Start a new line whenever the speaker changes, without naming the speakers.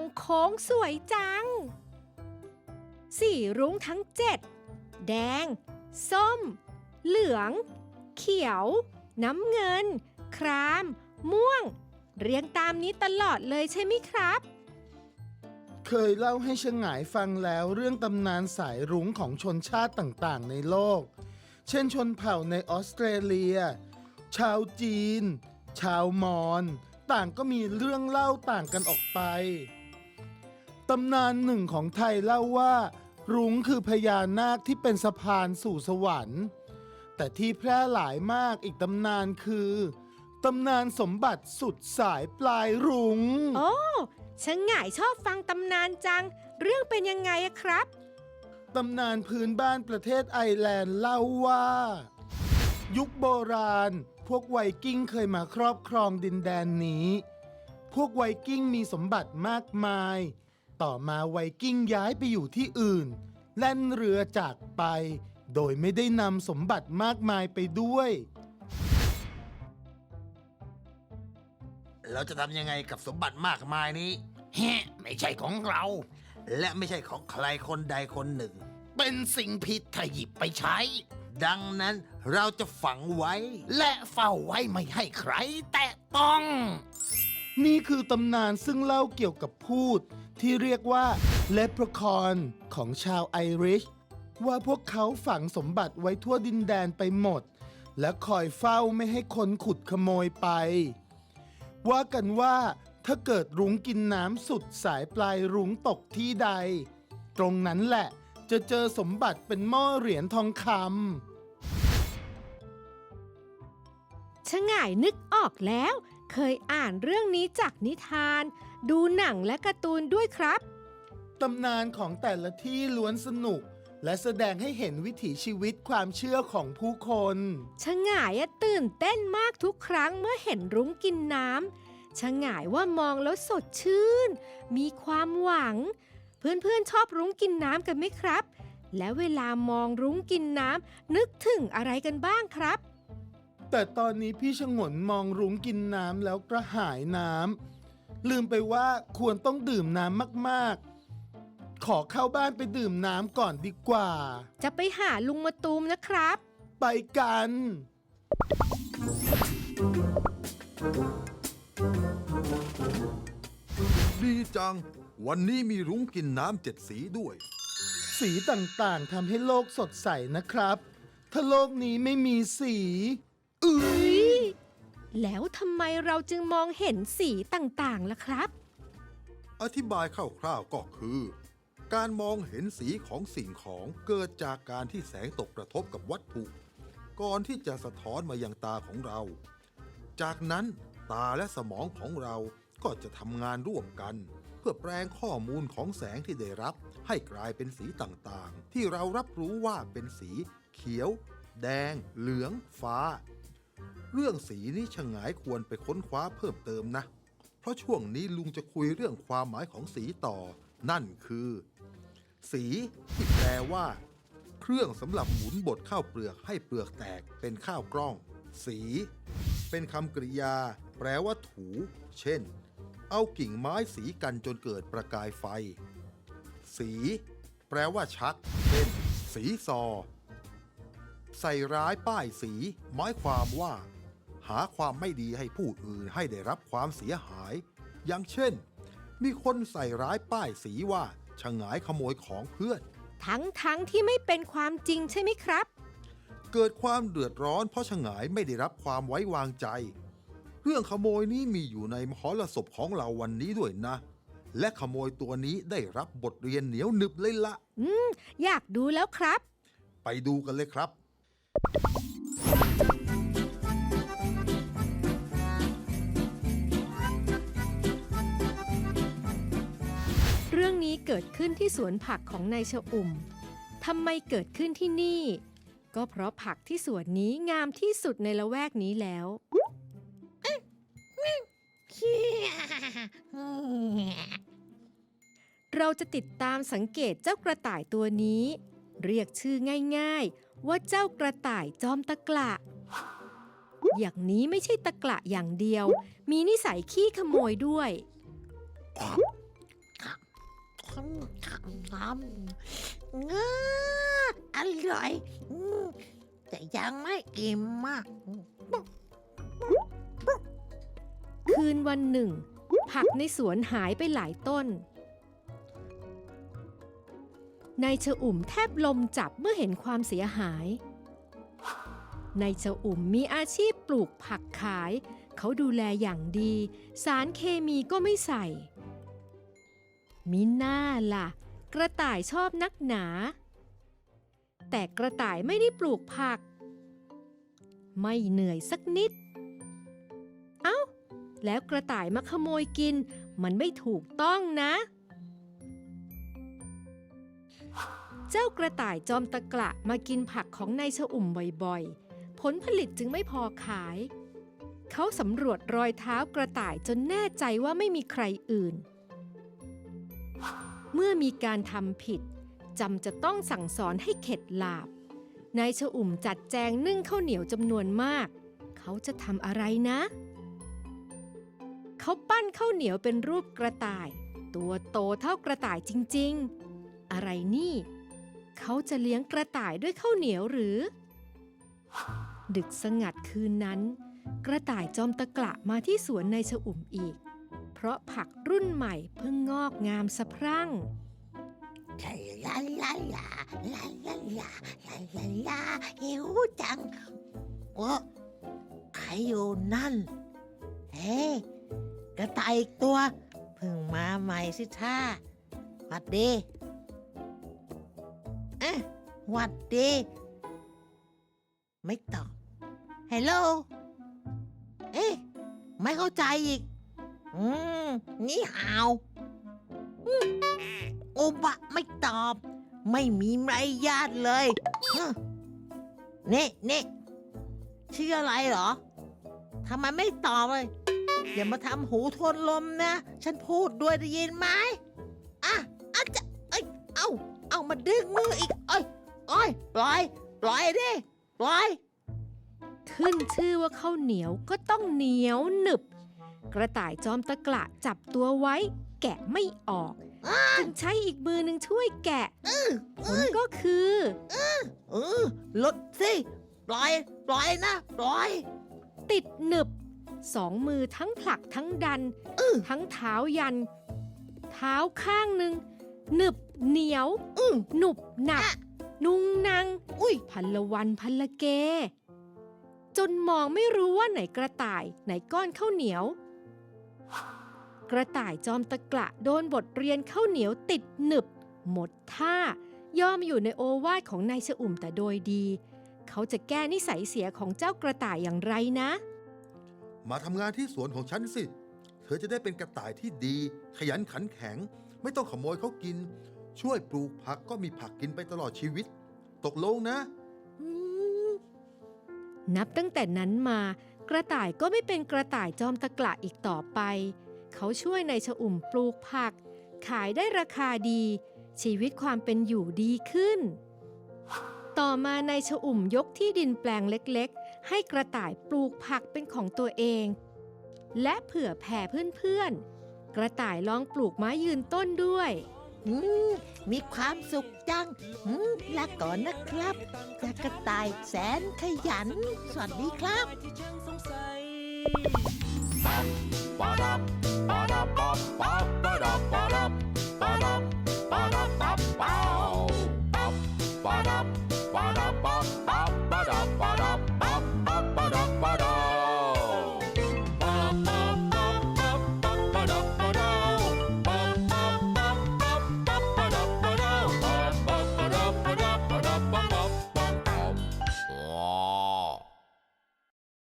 งโค้งสวยจัง สีรุ้งทั้งเจ็ด แดง ส้ม เหลือง เขียว น้ำเงิน คราม ม่วง เรียงตามนี้ตลอดเลยใช่ไหมครับ
เคยเล่าให้ชงายฟังแล้วเรื่องตำนานสายรุ้งของชนชาติต่างๆ ในโลก เช่นชนเผ่าในออสเตรเลีย ชาวจีน ชาวมอญต่างก็มีเรื่องเล่าต่างกันออกไป ตำนานหนึ่งของไทยเล่าว่า รุ้งคือพญานาคที่เป็นสะพานสู่สวรรค์ แต่ที่แพร่หลายมากอีกตำนานคือตำนานสมบัติสุดสายปลายรุง้ง
โอ้ฉันหง่ายชอบฟังตำนานจัง เรื่องเป็นยังไงอะครับ
ตำนานพื้นบ้านประเทศไอร์แลนด์เล่าว่า ยุคโบราณ พวกไวกิ้งเคยมาครอบครองดินแดนนี้ พวกไวกิ้งมีสมบัติมากมาย ต่อมาไวกิ้งย้ายไปอยู่ที่อื่น แล่นเรือจากไป โดยไม่ได้นำสมบัติมากมายไปด้วย
เราจะทำยังไงกับสมบัติมากมายนี้แฮะไม่ใช่ของเรา และไม่ใช่ของใครคนใดคนหนึ่ง เป็นสิ่งผิดถ้าหยิบไปใช้ ดังนั้นเราจะฝังไว้ และเฝ้าไว้ไม่ให้ใคร แตะต้อง
นี่คือตำนานซึ่งเล่าเกี่ยวกับพูด ที่เรียกว่าเลป r คอนของชาวไอริช ว่าพวกเขาฝังสมบัติไว้ทั่วดินแดนไปหมด และคอยเฝ้าไม่ให้คนขุดขโมยไป ว่ากันว่าถ้าเกิดรุ้งกินน้ำสุดสายปลายรุ้งตกที่ใด ตรงนั้นแหละจะเจอสมบัติเป็นหม้อเหรียญทองคำ
ชะง่ายนึกออกแล้ว เคยอ่านเรื่องนี้จากนิทาน ดูหนังและการ์ตูนด้วยครับ
ตำนานของแต่ละที่ล้วนสนุก และแสดงให้เห็นวิถีชีวิตความเชื่อของผู้คน
ชะง่ายอะตื่นเต้นมากทุกครั้งเมื่อเห็นรุ้งกินน้ำชะง่ายว่ามองแล้วสดชื่น มีความหวัง เพื่อนๆชอบรุ้งกินน้ำกันไหมครับ และเวลามองรุ้งกินน้ำนึกถึงอะไรกันบ้างครับ
แต่ตอนนี้พี่ชงนมองรุ้งกินน้ำแล้วกระหายน้ำ ลืมไปว่าควรต้องดื่มน้ำมากๆ ขอเข้าบ้านไปดื่มน้ำก่อนดีกว่า
จะไปหาลุงมาตูมนะครับ
ไปกัน
ดีจัง วันนี้มีรุ้งกินน้ำเจ็ดสีด้วย
สีต่างๆทำให้โลกสดใสนะครับ ถ้าโลกนี้ไม่มีสีอือ
แล้วทำไมเราจึงมองเห็นสีต่างๆล่ะครับ
อธิบายคร่าวๆก็คือ การมองเห็นสีของสิ่งของเกิดจากการที่แสงตกกระทบกับวัตถุ ก่อนที่จะสะท้อนมายังตาของเรา จากนั้นตาและสมองของเราก็จะทำงานร่วมกัน เพื่อแปลงข้อมูลของแสงที่ได้รับ ให้กลายเป็นสีต่างๆ ที่เรารับรู้ว่าเป็นสี เขียว แดง เหลือง ฟ้า เรื่องสีนี้ชะงายควรไปค้นคว้าเพิ่มเติมนะ เพราะช่วงนี้ลุงจะคุยเรื่องความหมายของสีต่อ นั่นคือ สีที่แปลว่า เครื่องสำหรับหมุนบดข้าวเปลือกให้เปลือกแตกเป็นข้าวกล้อง สี เป็นคำกริยา แปลว่าถู เช่น เอากิ่งไม้สีกันจนเกิดประกายไฟ สี แปลว่าชัก เช่น สีซอ ใส่ร้ายป้ายสีหมายความว่า หาความไม่ดีให้ผู้อื่นให้ได้รับความเสียหาย อย่างเช่น มีคนใส่ร้ายป้ายสีว่าชะงายขโมยของเพื่อน
ทั้งๆทที่ไม่เป็นความจริงใช่ไหมครับ
เกิดความเดือดร้อนเพราะชะงายไม่ได้รับความไว้วางใจ เรื่องขโมยนี้มีอยู่ในมหรสพของเราวันนี้ด้วยนะ และขโมยตัวนี้ได้รับบทเรียนเหนียวหนึบเลยละ
อยากดูแล้วครับ
ไปดูกันเลยครับ
เรื่องนี้เกิดขึ้นที่สวนผักของนายชอุ่ม ทำไมเกิดขึ้นที่นี่ ก็เพราะผักที่สวนนี้งามที่สุดในละแวกนี้แล้ว เราจะติดตามสังเกตเจ้ากระต่ายตัวนี้ เรียกชื่อง่ายๆ ว่าเจ้ากระต่ายจอมตะกละ อย่างนี้ไม่ใช่ตะกละอย่างเดียว มีนิสัยขี้ขโมยด้วย
งาอร่อยอืมแต่ยังไม่อิ่มมาก
คืนวันหนึ่ง ผักในสวนหายไปหลายต้น นายชะอุ่มแทบลมจับเมื่อเห็นความเสียหาย นายชะอุ่มมีอาชีพปลูกผักขาย เขาดูแลอย่างดี สารเคมีก็ไม่ใส่ มิน่าล่ะ กระต่ายชอบนักหนา แต่กระต่ายไม่ได้ปลูกผัก ไม่เหนื่อยสักนิด เอ้า แล้วกระต่ายมาขโมยกิน มันไม่ถูกต้องนะ เจ้ากระต่ายจอมตะกละมากินผักของนายชะอุ่มบ่อยๆ ผลผลิตจึงไม่พอขาย เขาสำรวจรอยเท้ากระต่ายจนแน่ใจว่าไม่มีใครอื่น เมื่อมีการทำผิดจำจะต้องสั่งสอนให้เข็ดหลาบ นายชะอุ่มจัดแจงนึ่งข้าวเหนียวจำนวนมาก เขาจะทำอะไรนะ เขาปั้นข้าวเหนียวเป็นรูปกระต่าย ตัวโตเท่ากระต่ายจริง ๆ อะไรนี่ เขาจะเลี้ยงกระต่ายด้วยข้าวเหนียวหรือ ดึกสงัดคืนนั้น กระต่ายจอมตะกละมาที่สวนในชะอุ่มอีก เพราะผักรุ่นใหม่เพิ่งงอกงามสะพรั่ง
ลาลาลาลาลาลาลาลาลาหิวจังโอ้ใครอยู่นั่น เฮ้กระต่ายอีกตัวเพิ่งมาใหม่สิท่าหวัดดี หวัดดี ไม่ตอบฮัลโหลเอ๊ะ ไม่เข้าใจอีก อืม นี่หาวอืมโอบะไม่ตอบ ไม่มีมารยาทเลยฮะนี่นี่ชื่ออะไรเหรอทำไมไม่ตอบเลย อย่ามาทำหูทนลมนะ ฉันพูดด้วยได้ยินไหมอะอะจะเอ้ย เอา เอามาดึงมืออีก เอ้ย เอ้ยปล่อย ปล่อยดิปล่อย
ขึ้นชื่อว่าข้าวเหนียวก็ต้องเหนียวหนึบ กระต่ายจอมตะกละจับตัวไว้ แกะไม่ออกจึงใช้อีกมือหนึ่งช่วยแกะผลก็คือ
เออลดสิปล่อย ปล่อยนะ ปล่อย
ติดหนึบ สองมือทั้งผลักทั้งดัน
อื้อ
ทั้งเท้ายัน เท้าข้างหนึ่งหนึบเหนียว
อืม
หนุบหนัก
อะ
นุงนาง
อุ้ย
พันละวันพันละเก จนมองไม่รู้ว่าไหนกระต่ายไหนก้อนข้าวเหนียว กระต่ายจอมตะกละโดนบทเรียนข้าวเหนียวติดหนึบ หมดท่ายอมอยู่ในโอวาทของนายชอุ่มแต่โดยดี เขาจะแก้นิสัยเสียของเจ้ากระต่ายอย่างไรนะ
มาทำงานที่สวนของฉันสิ เธอจะได้เป็นกระต่ายที่ดี ขยันขันแข็ง ไม่ต้องขโมยเขากิน ช่วยปลูกผักก็มีผักกินไปตลอดชีวิต ตกลงนะ
นับตั้งแต่นั้นมา กระต่ายก็ไม่เป็นกระต่ายจอมตะกละอีกต่อไป เขาช่วยในชะอุ่มปลูกผัก ขายได้ราคาดี ชีวิตความเป็นอยู่ดีขึ้น ต่อมานายชะอุ่มยกที่ดินแปลงเล็กๆ ให้กระต่ายปลูกผักเป็นของตัวเอง และเผื่อแผ่เพื่อนๆกระต่ายลองปลูกไม้ยืนต้นด้วย
อืมมีความสุขจังอืมลาก่อนนะครับจากกระต่ายแสนขยัน สวัสดีครับ